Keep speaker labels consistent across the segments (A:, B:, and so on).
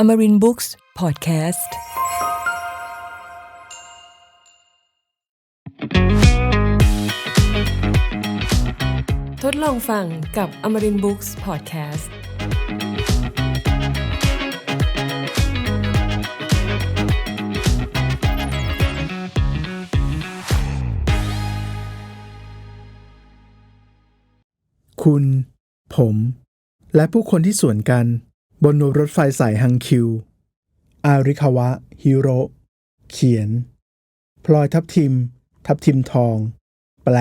A: อมรินบุ๊กส์พอดแคสต์ทดลองฟังกับอมรินบุ๊กส์พอดแค
B: สต์คุณ ผม และผู้คนที่ส่วนกัน บนรถไฟสายฮังคิว อาริคาวะ ฮิโร เขียน พลอยทับทิม ทับทิมทอง แปล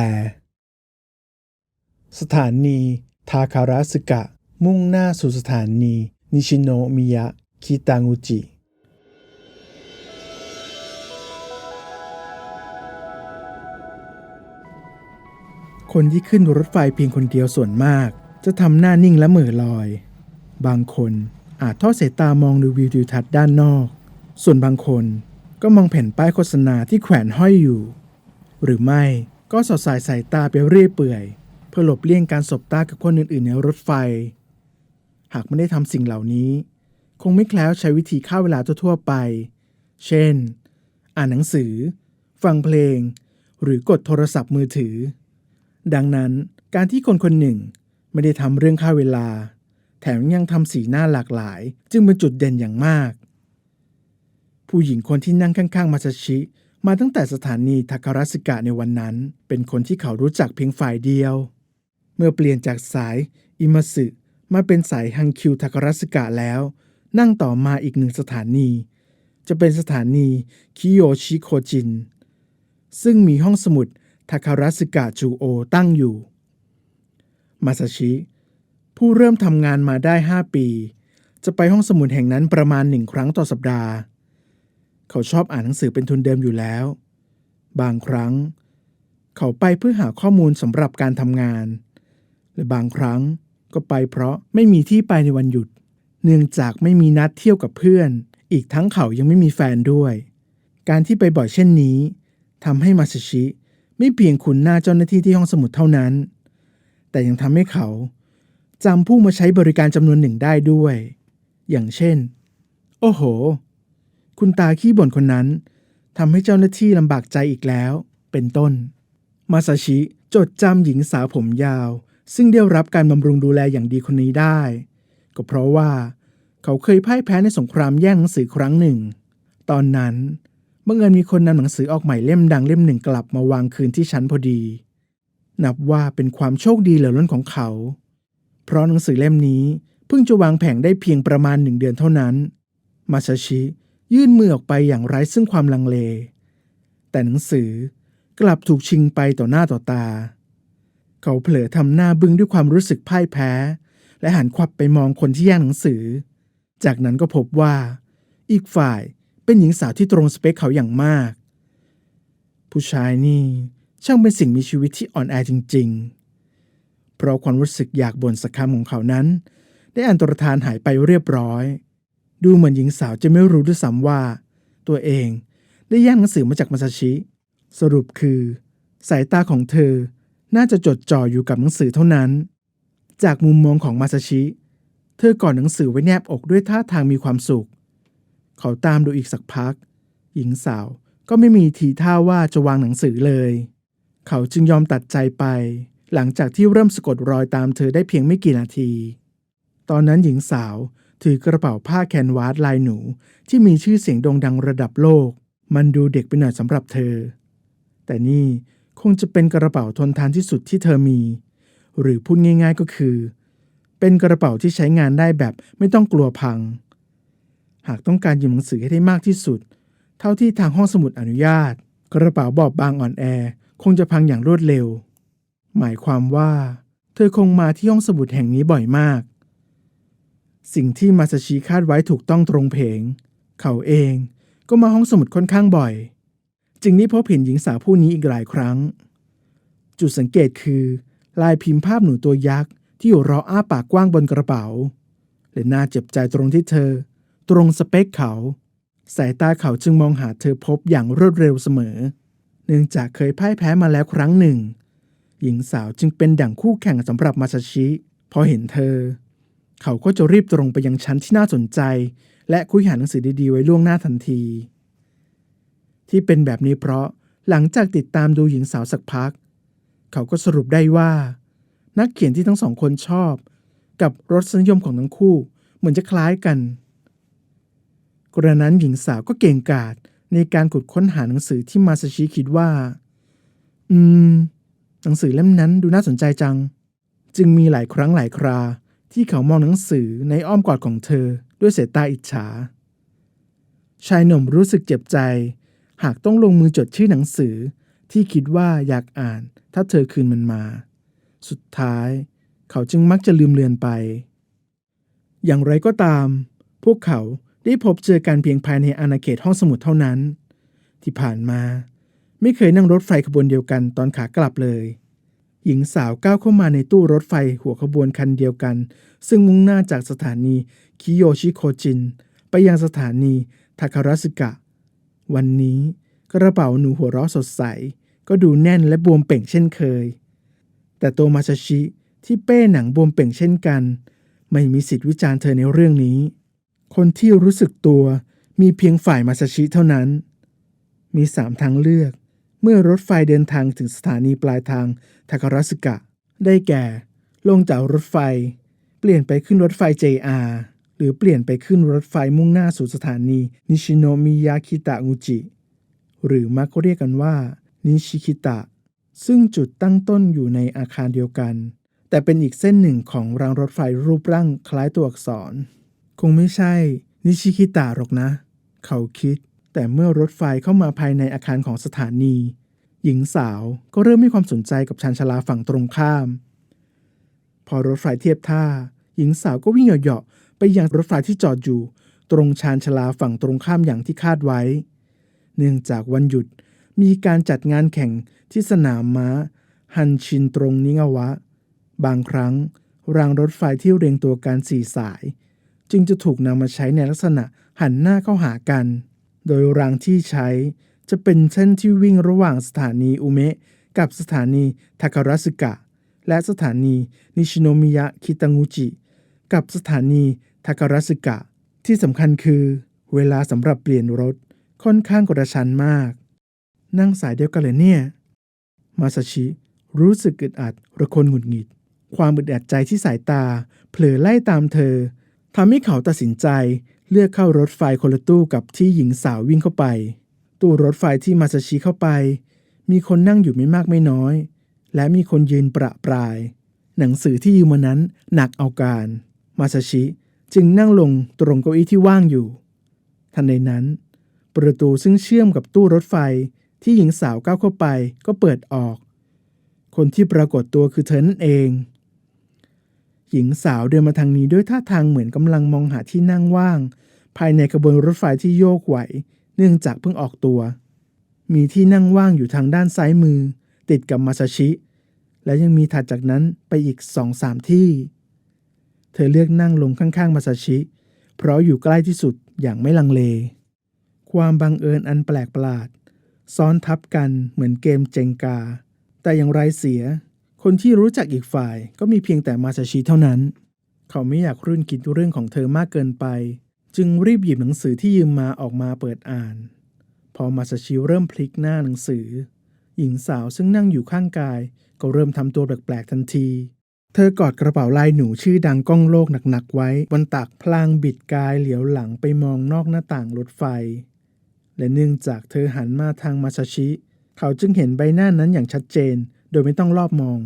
B: สถานี ทาคาราสึกะ มุ่งหน้าสู่สถานี นิชิโนมิยะ คิตางูจิคนที่ขึ้นรถไฟเพียงคนเดียวส่วนมาก จะทำหน้านิ่งและเหม่อลอย บางคนอาจทอดสายตามองดูวิวทิวทัศน์ด้านนอก ส่วนบางคนก็มองแผ่นป้ายโฆษณาที่แขวนห้อยอยู่ หรือไม่ก็สอดสายสายตาไปเรื่อยเปื่อย เพื่อหลบเลี่ยงการสบตากับคนอื่นๆ ในรถไฟ หากไม่ได้ทำสิ่งเหล่านี้ คงไม่แคล้วใช้วิธีฆ่าเวลาทั่วๆไป เช่น อ่านหนังสือ ฟังเพลง หรือกดโทรศัพท์มือถือ ดังนั้นการที่คนคนหนึ่งไม่ได้ทำเรื่องค่าเวลา แถมยังทำสีหน้าหลากหลาย จึงเป็นจุดเด่นอย่างมาก ผู้หญิงคนที่นั่งข้างๆ มาซาชิ มาตั้งแต่สถานีทาคาราสึกะในวันนั้น เป็นคนที่เขารู้จักเพียงฝ่ายเดียว เมื่อเปลี่ยนจากสายอิมาสึมาเป็นสายฮังคิวทาคาราสึกะแล้ว นั่งต่อมาอีกหนึ่งสถานี จะเป็นสถานีคิโยชิโคจิน ซึ่งมีห้องสมุดทาคาราสึกะจูโอตั้งอยู่ มาซาชิ ผู้เริ่มทำงานมาได้ 5 ปี จะไปห้องสมุดแห่งนั้นประมาณหนึ่งครั้งต่อสัปดาห์ เขาชอบอ่านหนังสือเป็นทุนเดิมอยู่แล้ว บางครั้ง เขาไปเพื่อหาข้อมูลสำหรับการทำงาน และบางครั้งก็ไปเพราะไม่มีที่ไปในวันหยุด เนื่องจากไม่มีนัดเที่ยวกับเพื่อน อีกทั้งเขายังไม่มีแฟนด้วย การที่ไปบ่อยเช่นนี้ทำให้มาซชิ ไม่เพียงคุ้นหน้าเจ้าหน้าที่ที่ห้องสมุดเท่านั้น แต่ยังทำให้เขา จำผู้มาใช้บริการจำนวนหนึ่งได้ด้วย อย่างเช่น โอ้โห คุณตาขี้บ่นคนนั้นทำให้เจ้าหน้าที่ลำบากใจอีกแล้ว เป็นต้น มาซาชิจดจำหญิงสาวผมยาว ซึ่งได้รับการบำรุงดูแลอย่างดีคนนี้ได้ ก็เพราะว่าเขาเคยพ่ายแพ้ในสงครามแย่งหนังสือครั้งหนึ่ง ตอนนั้นบังเอิญมีคนนำหนังสือออกใหม่เล่มดังเล่มหนึ่งกลับมาวางคืนที่ชั้นพอดี นับว่าเป็นความโชคดีเหลือล้นของเขา เพราะหนังสือเล่มนี้เพิ่งจะวางแผงได้เพียงประมาณหนึ่งเดือนเท่านั้น มาซาชิยื่นมือออกไปอย่างไร้ซึ่งความลังเล แต่หนังสือกลับถูกชิงไปต่อหน้าต่อตา เขาเผลอทำหน้าบึ้งด้วยความรู้สึกพ่ายแพ้ และหันควับไปมองคนที่แย่งหนังสือ จากนั้นก็พบว่า อีกฝ่ายเป็นหญิงสาวที่ตรงสเปคเขาอย่างมาก ผู้ชายนี่ช่างเป็นสิ่งมีชีวิตที่อ่อนแอจริง ๆ เพราะความรู้สึกอยากบ่นสักคำของเขานั้น ได้อันตรธานหายไปเรียบร้อย ดูเหมือนหญิงสาวจะไม่รู้ด้วยซ้ำว่า ตัวเองได้แย่งหนังสือมาจากมาซาชิ สรุปคือ สายตาของเธอน่าจะจดจ่ออยู่กับหนังสือเท่านั้น จากมุมมองของมาซาชิ เธอกอดหนังสือไว้แนบอกด้วยท่าทางมีความสุข เขาตามดูอีกสักพัก หญิงสาวก็ไม่มีทีท่าว่าจะวางหนังสือเลย เขาจึงยอมตัดใจไป หลังจากที่เริ่มสะกดรอยตามเธอได้เพียงไม่กี่นาที ตอนนั้นหญิงสาวถือกระเป๋าผ้าแคนวาสลายหนูที่มีชื่อเสียงโด่งดังระดับโลก มันดูเด็กไปหน่อยสำหรับเธอ แต่นี่คงจะเป็นกระเป๋าทนทานที่สุดที่เธอมี หรือพูดง่าย ๆก็คือ เป็นกระเป๋าที่ใช้งานได้แบบไม่ต้องกลัวพัง หากต้องการหยิบหนังสือให้ได้มากที่สุด เท่าที่ทางห้องสมุดอนุญาต กระเป๋าบอบบางอ่อนแอ คงจะพังอย่างรวดเร็ว หมายความว่า เธอคงมาที่ห้องสมุดแห่งนี้บ่อยมาก สิ่งที่มาซาชิคาดไว้ถูกต้องตรงเพง เขาเองก็มาห้องสมุดค่อนข้างบ่อย จึงได้พบเห็นหญิงสาวผู้นี้อีกหลายครั้ง จุดสังเกตคือ ลายพิมพ์ภาพหนูตัวยักษ์ที่อยู่รออ้าปากกว้างบนกระเป๋า และน่าเจ็บใจตรงที่เธอ ตรงสเปคเขา สายตาเขาจึงมองหาเธอพบอย่างรวดเร็วเสมอ เนื่องจากเคยพ่ายแพ้มาแล้วครั้งหนึ่ง หญิงสาวจึงเป็นดั่งคู่แข่งสำหรับมาซาชิพอเห็นเธอ เขาก็จะรีบตรงไปยังชั้นที่น่าสนใจ และคุยหาหนังสือดีๆไว้ล่วงหน้าทันที ที่เป็นแบบนี้เพราะหลังจากติดตามดูหญิงสาวสักพัก เขาก็สรุปได้ว่า นักเขียนที่ทั้งสองคนชอบ กับรสนิยมของทั้งคู่เหมือนจะคล้ายกันกระนั้นหญิงสาวก็เก่งกาจในการขุดค้นหาหนังสือที่มาซาชิคิดว่า อืม หนังสือเล่มนั้นดูน่าสนใจจัง จึงมีหลายครั้งหลายครา ที่เขามองหนังสือในอ้อมกอดของเธอด้วยสายตาอิจฉา ชายหนุ่มรู้สึกเจ็บใจ หากต้องลงมือจดชื่อหนังสือที่คิดว่าอยากอ่านถ้าเธอคืนมันมา สุดท้าย เขาจึงมักจะลืมเลือนไป อย่างไรก็ตาม พวกเขาได้พบเจอกันเพียงภายในอาณาเขตห้องสมุดเท่านั้น ที่ผ่านมา ไม่เคยนั่งรถไฟขบวนเดียวกันตอนขากลับเลย หญิงสาวก้าวเข้ามาในตู้รถไฟหัวขบวนคันเดียวกัน ซึ่งมุ่งหน้าจากสถานีคิโยชิโคจิน ไปยังสถานีทาคาราสึกะ วันนี้กระเป๋าหนูหัวเราะสดใส ก็ดูแน่นและบวมเป่งเช่นเคย แต่ตัวมาซาชิที่เป้หนังบวมเป่งเช่นกัน ไม่มีสิทธิ์วิจารณ์เธอในเรื่องนี้ คนที่รู้สึกตัวมีเพียงฝ่ายมาซาชิเท่านั้น มีสามทางเลือก มื่อรถไฟเดินทางถึงสถานีปลายทางทาคาราสึกะ ได้แก่ ลงจากรถไฟ เปลี่ยนไปขึ้นรถไฟ JR หรือเปลี่ยนไปขึ้นรถไฟมุ่งหน้าสู่สถานีนิชิโนมิยาคิตะงูจิ หรือมักเรียกกันว่า นิชิคิตะ ซึ่งจุดตั้งต้นอยู่ในอาคารเดียวกัน แต่เป็นอีกเส้นหนึ่งของรางรถไฟรูปร่างคล้ายตัวอักษร คงไม่ใช่ นิชิคิตะหรอกนะ เขาคิด แต่เมื่อรถไฟเข้ามาภายในอาคารของสถานี หญิงสาวก็เริ่มให้ความสนใจกับชานชาลาฝั่งตรงข้าม พอรถไฟเทียบท่า หญิงสาวก็วิ่งเหยาะๆไปยังรถไฟที่จอดอยู่ ตรงชานชาลาฝั่งตรงข้ามอย่างที่คาดไว้ เนื่องจากวันหยุดมีการจัดงานแข่งที่สนามม้า ฮันชินตรงนิงาวะ บางครั้ง รางรถไฟที่เรียงตัวกันสี่สาย จึงจะถูกนำมาใช้ในลักษณะหันหน้าเข้าหากัน โดยรางที่ใช้จะเป็นเส้นที่วิ่งระหว่างสถานีอุเมะกับสถานีทาคาราสึกะ และสถานีนิชิโนมิยะคิตางูจิ กับสถานีทาคาราสึกะ ที่สำคัญคือ เวลาสำหรับเปลี่ยนรถค่อนข้างกระชันมาก นั่งสายเดียวกันเลยเนี่ย มาซาชิ รู้สึกอึดอัดระคนหงุดหงิด ความอึดอัดใจที่สายตา เผลอไล่ตามเธอทำให้เขาตัดสินใจ เลือกเข้ารถไฟคนละตู้กับที่หญิงสาววิ่งเข้าไป ตู้รถไฟที่มาซาชิเข้าไป มีคนนั่งอยู่ไม่มากไม่น้อย และมีคนยืนประปราย หนังสือที่ยืมมานั้นหนักเอาการ มาซาชิจึงนั่งลงตรงเก้าอี้ที่ว่างอยู่ ทันใดนั้น ประตูซึ่งเชื่อมกับตู้รถไฟที่หญิงสาวก้าวเข้าไปก็เปิดออก คนที่ปรากฏตัวคือเธอนั่นเอง หญิงสาวเดินมาทางนี้ด้วยท่าทางเหมือนกำลังมองหาที่นั่งว่าง ภายในขบวนรถไฟที่โยกไหว เนื่องจากเพิ่งออกตัว มีที่นั่งว่างอยู่ทางด้านซ้ายมือ ติดกับมาซาชิ และยังมีถัดจากนั้นไปอีกสองสามที่ เธอเลือกนั่งลงข้างๆมาซาชิ เพราะอยู่ใกล้ที่สุดอย่างไม่ลังเล ความบังเอิญอันแปลกประหลาด ซ้อนทับกันเหมือนเกมเจงกา แต่อย่างไรเสีย คนที่รู้จักอีกฝ่ายก็มีเพียงแต่มาซาชิเท่านั้น เขาไม่อยากรุ่นคิดเรื่องของเธอมากเกินไป จึงรีบหยิบหนังสือที่ยืมมาออกมาเปิดอ่าน พอมาซาชิเริ่มพลิกหน้าหนังสือ หญิงสาวซึ่งนั่งอยู่ข้างกาย ก็เริ่มทำตัวแปลกๆทันที เธอกอดกระเป๋าลายหนูชื่อดังก้องโลกหนักๆไว้บนตักพลางบิดกายเหลียวหลังไปมองนอกหน้าต่างรถไฟ และเนื่องจากเธอหันมาทางมาซาชิ เขาจึงเห็นใบหน้านั้นอย่างชัดเจน โดยไม่ต้องรอบมอง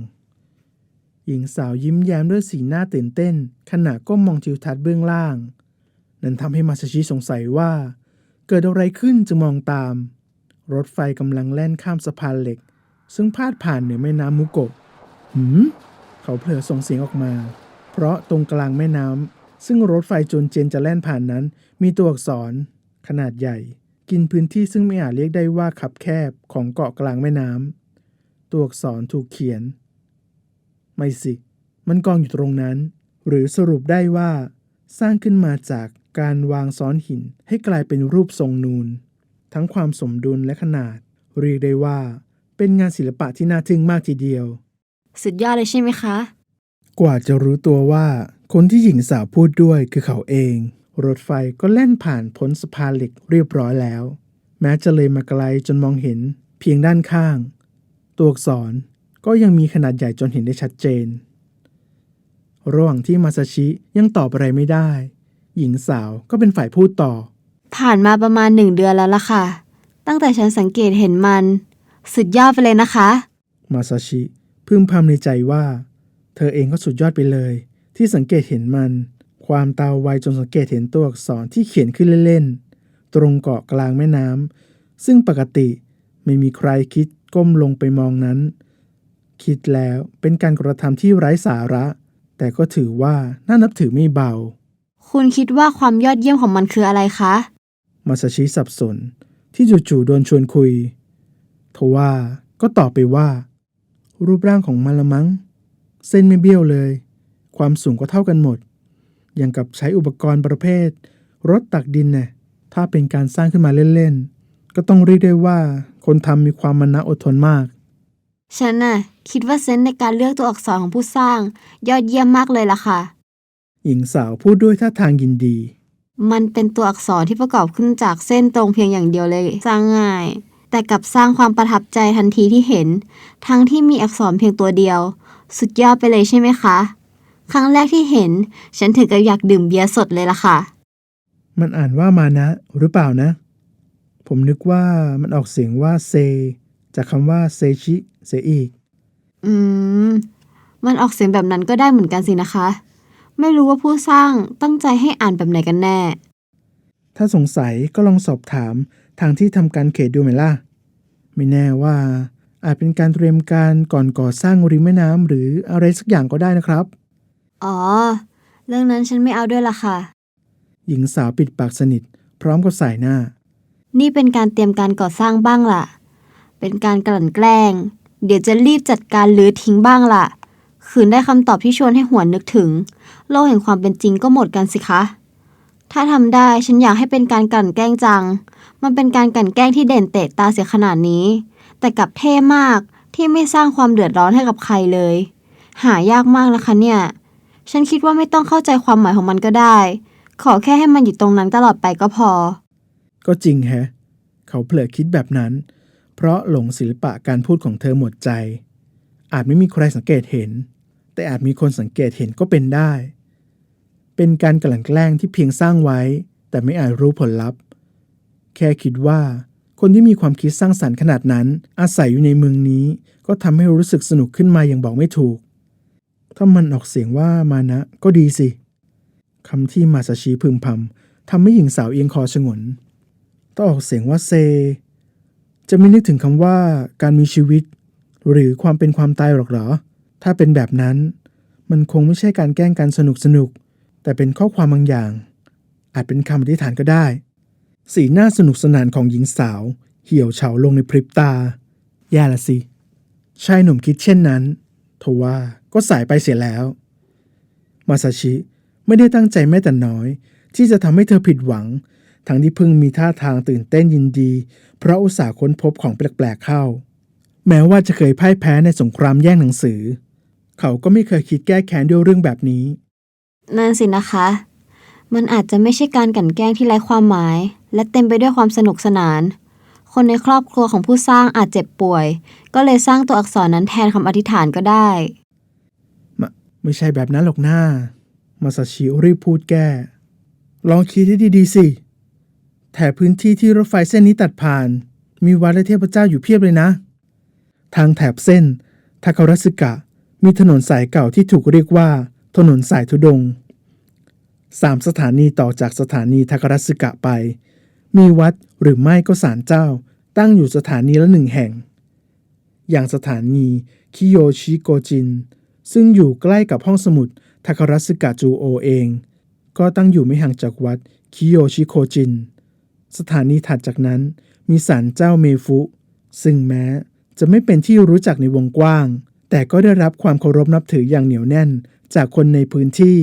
B: หญิงสาวยิ้มแย้มด้วยสีหน้าตื่นเต้น ขณะก้มมองทิวทัศน์เบื้องล่าง นั้นทำให้มาซาชิสงสัยว่า เกิดอะไรขึ้นจึงมองตาม รถไฟกำลังแล่นข้ามสะพานเหล็ก ซึ่งพาดผ่านเหนือแม่น้ำมุโกะหืมเขาเผลอส่งเสียงออกมา เพราะตรงกลางแม่น้ำซึ่งรถไฟจนเจนจะแล่นผ่านนั้น มีตัวอักษร ขนาดใหญ่ กินพื้นที่ซึ่งไม่อาจเรียกได้ว่าคับแคบของเกาะกลางแม่น้ำ ตัวอักษรถูกเขียน ไม่สิ มันกองอยู่ตรงนั้น หรือสรุปได้ว่า สร้างขึ้นมาจากการวางซ้อนหินให้กลายเป็นรูปทรงนูน ทั้งความสมดุลและขนาด เรียกได้ว่า เป็นงานศิลปะที่น่าทึ่งมากทีเดียว
C: สุดยอดเลยใช่ไหมคะ
B: กว่าจะรู้ตัวว่า คนที่หญิงสาวพูดด้วยคือเขาเอง รถไฟก็แล่นผ่านพ้นสะพานเหล็กเรียบร้อยแล้ว แม้จะเลยมาไกลจนมองเห็นเพียงด้านข้าง ตัวอักษรก็ยังมีขนาดใหญ่จนเห็นได้ชัดเจน ระหว่างที่มาซาชิยังตอบอะไรไม่ได้ หญิงสาวก็เป็นฝ่ายพูดต่อ
C: ผ่านมาประมาณหนึ่งเดือนแล้วล่ะค่ะ ตั้งแต่ฉันสังเกตเห็นมัน สุดยอดไปเลยนะคะ
B: มาซาชิพึมพำในใจว่า เธอเองก็สุดยอดไปเลย ที่สังเกตเห็นมัน ความตาไวจนสังเกตเห็นตัวอักษรที่เขียนขึ้นเล่นๆตรงเกาะกลางแม่น้ำซึ่งปกติไม่มีใครคิด ก้มลงไปมองนั้น คิดแล้วเป็นการกระทำที่ไร้สาระ แต่ก็ถือว่าน่านับถือไม่เบา
C: คุณคิดว่าความยอดเยี่ยมของมันคืออะไรคะ
B: มาซาชิสับสนที่จู่ๆโดนชวนคุย ทว่าก็ตอบไปว่า รูปร่างของมันละมั้ง เส้นไม่เบี้ยวเลย ความสูงก็เท่ากันหมด อย่างกับใช้อุปกรณ์ประเภท รถตักดินเนี่ยถ้าเป็นการสร้างขึ้นมาเล่นๆ ก็ต้องเรียกได้ว่า คนทำมีความมันนะอดทนมาก
C: ฉันน่ะ คิดว่าเซนส์ในการเลือกตัวอักษรของผู้สร้าง ยอดเยี่ยมมากเลยล่ะค่ะ
B: หญิงสาวพูดด้วยท่าทางยินดี
C: มันเป็นตัวอักษรที่ประกอบขึ้นจากเส้นตรงเพียงอย่างเดียวเลยสร้างง่าย แต่กลับสร้างความประทับใจทันทีที่เห็น ทั้งที่มีอักษรเพียงตัวเดียว สุดยอดไปเลยใช่ไหมคะ ครั้งแรกที่เห็น ฉันถึงกับอยากดื่มเบียร์สดเลยล่ะค่ะ
B: มันอ่านว่ามานะ หรือเปล่านะ ผมนึกว่ามันออกเสียงว่าเซ จากคำว่าเซชิเซอีก
C: อืม มันออกเสียงแบบนั้นก็ได้เหมือนกันสินะคะ ไม่รู้ว่าผู้สร้างตั้งใจให้อ่านแบบไหนกันแน่
B: ถ้าสงสัยก็ลองสอบถามทางที่ทำการเขตดูไหมล่ะ ไม่แน่ว่า อาจเป็นการเตรียมการก่อนก่อสร้างริมแม่น้ำหรืออะไรสักอย่างก็ได้นะครับ
C: อ๋อ เรื่องนั้นฉันไม่เอาด้วยล่ะค่ะ
B: หญิงสาวปิดปากสนิท พร้อมกับสายหน้า
C: นี่เป็นการเตรียมการก่อสร้างบ้างล่ะ เป็นการกลั่นแกล้ง เดี๋ยวจะรีบจัดการหรือทิ้งบ้างล่ะขืนได้คำตอบที่ชวนให้หวนนึกถึง โลกแห่งความเป็นจริงก็หมดกันสิคะ ถ้าทำได้ฉันอยากให้เป็นการกลั่นแกล้งจัง มันเป็นการกลั่นแกล้งที่เด่นเตะตาเสียขนาดนี้ แต่กลับเท่มากที่ไม่สร้างความเดือดร้อนให้กับใครเลย หายากมากนะคะเนี่ย ฉันคิดว่าไม่ต้องเข้าใจความหมายของมันก็ได้ ขอแค่ให้มันอยู่ตรงนั้นตลอดไปก็พอ
B: ก็จริงแฮะ เขาเผลอคิดแบบนั้น เพราะหลงศิลปะการพูดของเธอหมดใจ อาจไม่มีใครสังเกตเห็น แต่อาจมีคนสังเกตเห็นก็เป็นได้ เป็นการกลั่นแกล้งที่เพียงสร้างไว้ แต่ไม่อาจรู้ผลลัพธ์ แค่คิดว่า คนที่มีความคิดสร้างสรรค์ขนาดนั้น อาศัยอยู่ในเมืองนี้ ก็ทำให้รู้สึกสนุกขึ้นมาอย่างบอกไม่ถูก ถ้ามันออกเสียงว่ามานะ ก็ดีสิคำที่มาซาชิพึมพำทำให้หญิงสาวเอียงคอชงน ต้องออกเสียงว่าเซ จะไม่นึกถึงคำว่าการมีชีวิต หรือความเป็นความตายหรอกเหรอ ถ้าเป็นแบบนั้น มันคงไม่ใช่การแกล้งกันสนุกสนุก แต่เป็นข้อความบางอย่าง อาจเป็นคำอธิษฐานก็ได้ สีหน้าสนุกสนานของหญิงสาว เหี่ยวเฉาลงในพริบตา แย่ละสิ ชายหนุ่มคิดเช่นนั้นทว่าก็สายไปเสียแล้ว มาซาชิไม่ได้ตั้งใจแม้แต่น้อย ที่จะทำให้เธอผิดหวัง ทั้งที่เพิ่งมีท่าทางตื่นเต้นยินดี เพราะอุตส่าห์ค้นพบของแปลกๆเข้า แม้ว่าจะเคยพ่ายแพ้ในสงครามแย่งหนังสือ เขาก็ไม่เคยคิดแก้แค้นด้วยเรื่องแบบนี้
C: นั่นสินะคะ มันอาจจะไม่ใช่การกลั่นแกล้งที่ไร้ความหมาย และเต็มไปด้วยความสนุกสนาน คนในครอบครัวของผู้สร้างอาจเจ็บป่วย ก็เลยสร้างตัวอักษรนั้นแทนคำอธิษฐานก็ได้
B: มะไม่ใช่แบบนั้นหรอกหน้ามาซาชิรีบพูดแก้ ลองคิดให้ดีๆสิ แถบพื้นที่ที่รถไฟเส้นนี้ตัดผ่าน มีวัดและเทพเจ้าอยู่เพียบเลยนะ ทางแถบเส้นทาคารัสึกะ มีถนนสายเก่าที่ถูกเรียกว่า ถนนสายทุดงสามสถานีต่อจากสถานีทาคารัสึกะไป มีวัดหรือไม่ก็ศาลเจ้า ตั้งอยู่สถานีละหนึ่งแห่ง อย่างสถานีคิโยชิโกจิน ซึ่งอยู่ใกล้กับห้องสมุดทาคารัสึกะจูโอเอง ก็ตั้งอยู่ไม่ห่างจากวัดคิโยชิโคจิน สถานีถัดจากนั้นมีศาลเจ้าเมฟุ ซึ่งแม้จะไม่เป็นที่รู้จักในวงกว้าง แต่ก็ได้รับความเคารพนับถืออย่างเหนียวแน่นจากคนในพื้นที่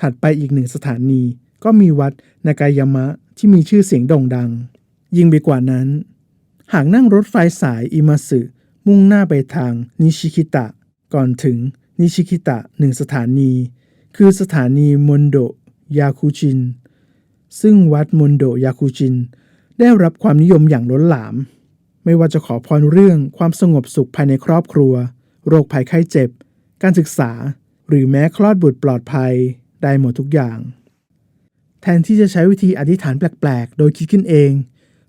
B: ถัดไปอีกหนึ่งสถานีก็มีวัดนากายามะที่มีชื่อเสียงโด่งดัง ยิ่งไปกว่านั้น หากนั่งรถไฟสายอิมาสึมุ่งหน้าไปทางนิชิคิตะ ก่อนถึงนิชิคิตะหนึ่งสถานี คือสถานีมอนโดยาคูจิน ซึ่งวัดมนโดยาคูจิน ได้รับความนิยมอย่างล้นหลาม ไม่ว่าจะขอพรเรื่องความสงบสุขภายในครอบครัว โรคภัยไข้เจ็บ การศึกษา หรือแม้คลอดบุตรปลอดภัยได้หมดทุกอย่าง แทนที่จะใช้วิธีอธิษฐานแปลกๆ โดยคิดขึ้นเอง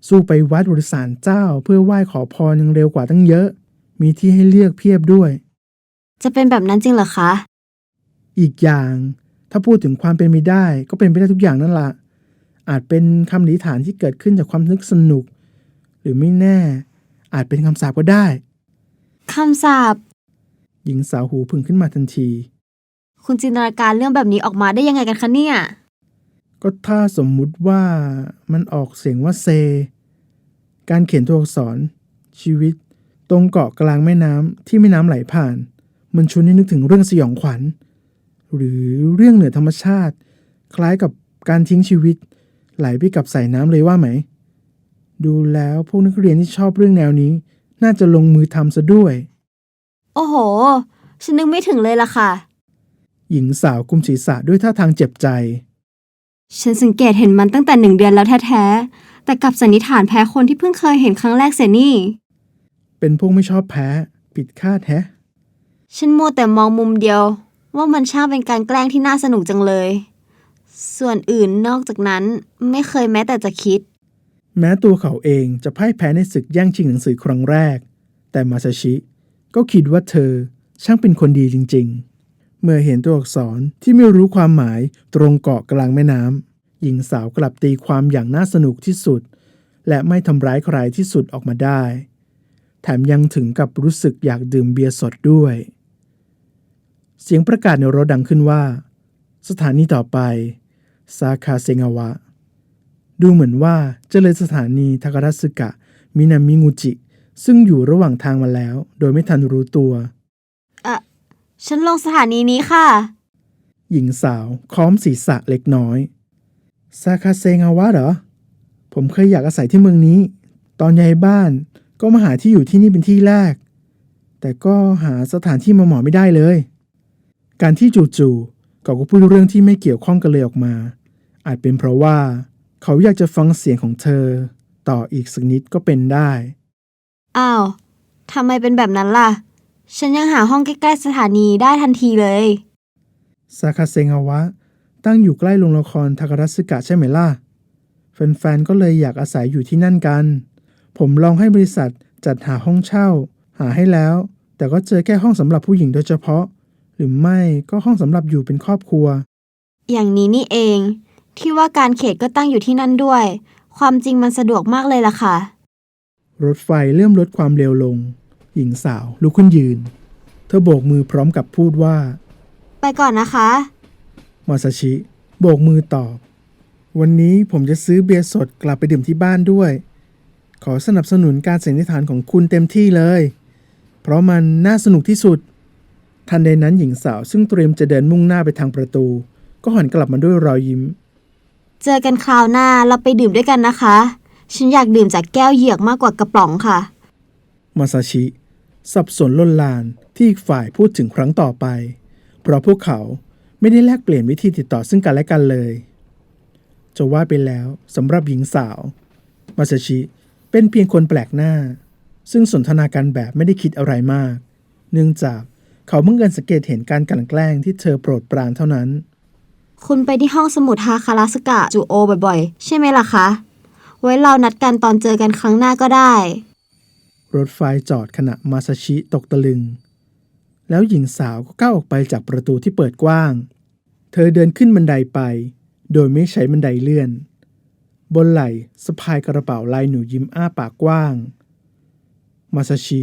B: สู้ไปวัดหรือศาลเจ้า เพื่อไหว้ขอพรยังเร็วกว่าตั้งเยอะ มีที่ให้เลือกเพียบด้วย
C: จะเป็นแบบนั้นจริงเหรอคะ
B: อีกอย่าง ถ้าพูดถึงความเป็นไปได้ก็เป็นไปได้ทุกอย่างนั่นละ อาจเป็นคำอธิษฐานที่เกิดขึ้นจากความนึกสนุก หรือไม่แน่ อาจเป็นคำสาปก็ได้
C: คำสาป
B: หญิงสาวหูพึ่งขึ้นมาทันที
C: คุณจินตนาการเรื่องแบบนี้ออกมาได้ยังไงกันคะเนี่ย
B: ก็ถ้าสมมุติว่ามันออกเสียงว่าเซ การเขียนตัวอักษร ชีวิต ตรงเกาะกลางแม่น้ำที่แม่น้ำไหลผ่าน มันชวนให้นึกถึงเรื่องสยองขวัญ หรือเรื่องเหนือธรรมชาติ คล้ายกับการทิ้งชีวิต ไหลไปกับสายน้ำเลยว่าไหม ดูแล้วพวกนักเรียนที่ชอบเรื่องแนวนี้ น่าจะลงมือทำซะด้วย
C: โอ้โห ฉันนึกไม่ถึงเลยล่ะค่ะ
B: หญิงสาวกุมศีรษะด้วยท่าทางเจ็บใจ
C: ฉันสังเกตเห็นมันตั้งแต่หนึ่งเดือนแล้วแท้ๆ แต่กลับสันนิษฐานแพ้คนที่เพิ่งเคยเห็นครั้งแรกเสียนี่
B: เป็นพวกไม่ชอบแพ้ ผิดคาดแฮะ
C: ฉันมัวแต่มองมุมเดียว ว่ามันช่างเป็นการแกล้งที่น่าสนุกจังเลย ส่วนอื่นนอกจากนั้นไม่เคยแม้แต่จะคิด
B: แม้ตัวเขาเองจะพ่ายแพ้ในศึกแย่งชิงหนังสือครั้งแรก แต่มาซาชิ ก็คิดว่าเธอช่างเป็นคนดีจริง ๆ เมื่อเห็นตัวอักษรที่ไม่รู้ความหมายตรงเกาะกลางแม่น้ำหญิงสาวกลับตีความอย่างน่าสนุกที่สุด และไม่ทำร้ายใครที่สุดออกมาได้ แถมยังถึงกับรู้สึกอยากดื่มเบียร์สดด้วย เสียงประกาศในรถดังขึ้นว่า สถานีต่อไป ซาคาเซงาวะ ดูเหมือนว่าจะเลยสถานีทาการัสึกะ มินามิงูจิ ซึ่งอยู่ระหว่างทางมาแล้ว โดยไม่ทันรู้ตัว
C: ฉันลงสถานีนี้ค่ะ
B: หญิงสาวค้อมศีรษะเล็กน้อย ซาคาเซงาวะเหรอ ผมเคยอยากอาศัยที่เมืองนี้ ตอนย้ายบ้านก็มาหาที่อยู่ที่นี่เป็นที่แรก แต่ก็หาสถานที่มาเหมาะไม่ได้เลย การที่จู่ๆ เขาก็พูดเรื่องที่ไม่เกี่ยวข้องกันเลยออกมา อาจเป็นเพราะว่า เขาอยากจะฟังเสียงของเธอ ต่ออีกสักนิดก็เป็นได้
C: อ้าวทำไมเป็นแบบนั้นล่ะ ฉันยังหาห้องใกล้ๆสถานีได้ทันทีเลย
B: ซาคาเซงฮาวะ ตั้งอยู่ใกล้โรงละครทาการัสึกะใช่ไหมล่ะ แฟนๆ ก็เลยอยากอาศัยอยู่ที่นั่นกัน ผมลองให้บริษัทจัดหาห้องเช่า หาให้แล้ว แต่ก็เจอแค่ห้องสำหรับผู้หญิงโดยเฉพาะ หรือไม่ก็ห้องสำหรับอยู่เป็นครอบครัว
C: อย่างนี้นี่เอง ที่ว่าการเขตก็ตั้งอยู่ที่นั่นด้วย ความจริงมันสะดวกมากเลยล่ะค่ะ
B: รถไฟเริ่มลดความเร็วลง หญิงสาวลุกขึ้นยืน เธอโบกมือพร้อมกับพูดว่า
C: ไปก่อนนะคะ
B: มาซาชิ โบกมือตอบ วันนี้ผมจะซื้อเบียร์สดกลับไปดื่มที่บ้านด้วย ขอสนับสนุนการสันนิษฐานของคุณเต็มที่เลย เพราะมันน่าสนุกที่สุด ทันใดนั้นหญิงสาวซึ่งเตรียมจะเดินมุ่งหน้าไปทางประตู ก็หันกลับมาด้วยรอยยิ้ม
C: เจอกันคราวหน้าเราไปดื่มด้วยกันนะคะ ฉันอยากดื่มจากแก้วเหยือกมากกว่ากระป๋องค่ะ
B: มาซาชิ สับสนลนลานที่อีกฝ่ายพูดถึงครั้งต่อไป เพราะพวกเขาไม่ได้แลกเปลี่ยนวิธีติดต่อซึ่งกันและกันเลย จะว่าไปแล้วสำหรับหญิงสาว มาซาชิเป็นเพียงคนแปลกหน้า ซึ่งสนทนากันแบบไม่ได้คิดอะไรมาก เนื่องจาก เขาเพิ่งเกินสังเกตเห็นการกลั่นแกล้งที่เธอโปรดปรานเท่านั้น
C: คุณไปที่ห้องสมุดฮาคาราสกะจูโอบ่อยๆ ใช่ไหมล่ะคะ ไว้เรานัดกันตอนเจอกันครั้งหน้าก็ได้
B: รถไฟจอดขณะมาซาชิตกตะลึง แล้วหญิงสาวก็ก้าวออกไปจากประตูที่เปิดกว้าง เธอเดินขึ้นบันไดไป โดยไม่ใช้บันไดเลื่อน บนไหล่สะพายกระเป๋าลายหนูยิ้มอ้าปากกว้าง มาซาชิ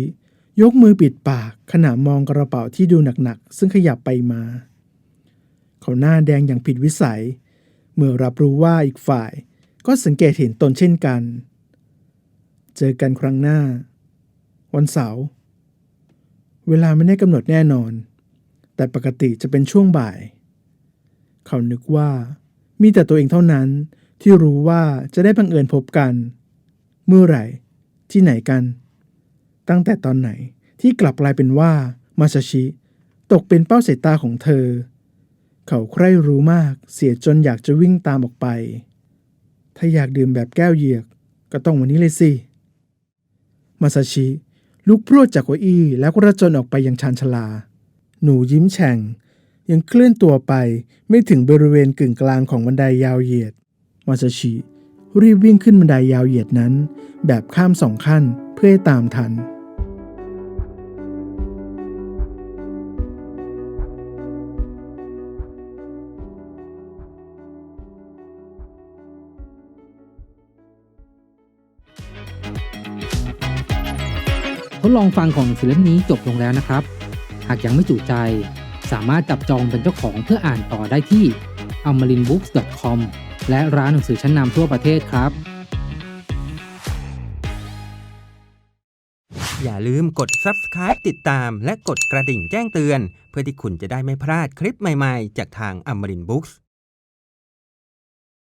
B: ยกมือปิดปากขณะมองกระเป๋าที่ดูหนักๆ ซึ่งขยับไปมา เขาหน้าแดงอย่างผิดวิสัย เมื่อรับรู้ว่าอีกฝ่ายก็สังเกตเห็นตนเช่นกัน เจอกันครั้งหน้า วันเสาร์เวลาไม่ได้กำหนดแน่นอน แต่ปกติจะเป็นช่วงบ่าย เขานึกว่ามีแต่ตัวเองเท่านั้นที่รู้ว่าจะได้บังเอิญพบกัน เมื่อไหร่ ที่ไหนกัน ตั้งแต่ตอนไหนที่กลับกลายเป็นว่ามาซาชิ ตกเป็นเป้าสายตาของเธอ เขาใคร่รู้มากเสียจนอยากจะวิ่งตามออกไป ถ้าอยากดื่มแบบแก้วเหยือกก็ต้องวันนี้เลยสิมาซาชิลุกพรวดจากเก้าอี้แล้วก็ระจนออกไปยังชานชลา หนูยิ้มแฉ่ง ยังเคลื่อนตัวไปไม่ถึงบริเวณกึ่งกลางของบันไดยาวเหยียด มาซาชิรีบวิ่งขึ้นบันไดยาวเหยียดนั้น แบบข้ามสองขั้นเพื่อให้ตามทัน
D: ทดลองฟังของหนังสือเล่มนี้จบลงแล้วนะครับ หากยังไม่จุใจ สามารถจับจองเป็นเจ้าของเพื่ออ่านต่อได้ที่ amarinbooks.com และร้านหนังสือชั้นนำทั่วประเทศครับ
E: อย่าลืมกด subscribe ติดตามและกดกระดิ่งแจ้งเตือน เพื่อที่คุณจะได้ไม่พลาดคลิปใหม่ๆ จากทาง Amarin Books